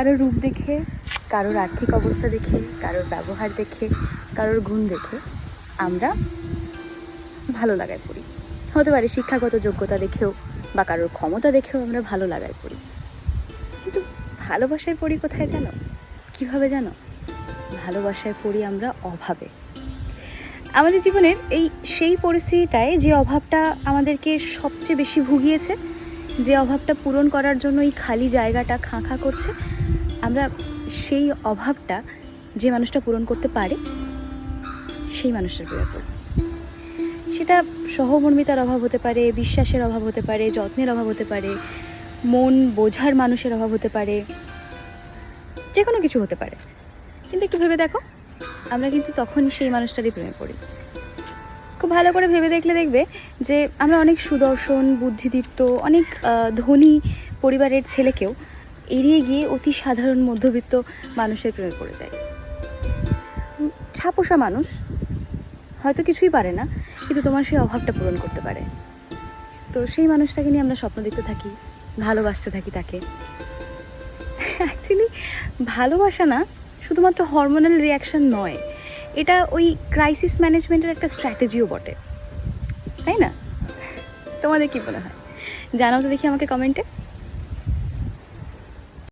কারোর রূপ দেখে, কারোর আর্থিক অবস্থা দেখে, কারোর ব্যবহার দেখে, কারোর গুণ দেখে আমরা ভালো লাগায় পড়ি। হতে পারে শিক্ষাগত যোগ্যতা দেখেও বা কারোর ক্ষমতা দেখেও আমরা ভালো লাগায় পড়ি। কিন্তু ভালোবাসায় পড়ি কোথায় জানো? কীভাবে জানো? ভালোবাসায় পড়ি আমরা অভাবে। আমাদের জীবনের এই সেই পরিস্থিতিটায় যে অভাবটা আমাদেরকে সবচেয়ে বেশি ভুগিয়েছে, যে অভাবটা পূরণ করার জন্য এই খালি জায়গাটা খাঁ খাঁ করছে আমরা সেই অভাবটা যে মানুষটা পূরণ করতে পারে, সেই মানুষটার পড়ি সেটা সহমর্মিতার অভাব হতে পারে, বিশ্বাসের অভাব হতে পারে, যত্নের অভাব হতে পারে, মন বোঝার মানুষের অভাব হতে পারে যে কোনো কিছু হতে পারে। কিন্তু একটু ভেবে দেখো, আমরা কিন্তু তখন সেই মানুষটারই প্রেমে পড়ি। খুব ভালো করে ভেবে দেখলে দেখবে যে আমরা অনেক সুদর্শন, বুদ্ধিদীপ্ত, অনেক ধনী পরিবারের ছেলেকেও এড়িয়ে গিয়ে অতি সাধারণ মধ্যবিত্ত মানুষের প্রেমে পড়ে যায়। ছাপোষা মানুষ হয়তো কিছুই পারে না, কিন্তু তোমার সেই অভাবটা পূরণ করতে পারে। তো সেই মানুষটাকে নিয়ে আমরা স্বপ্ন দেখতে থাকি, ভালোবাসতে থাকি তাকে। অ্যাকচুয়ালি ভালোবাসা না, শুধুমাত্র হরমোনাল রিয়াকশন নয়, এটা ওই ক্রাইসিস ম্যানেজমেন্টের একটা স্ট্র্যাটেজিও বটে। তাই না? তোমাদের কী মনে হয়? জানাও তো দেখি আমাকে কমেন্টে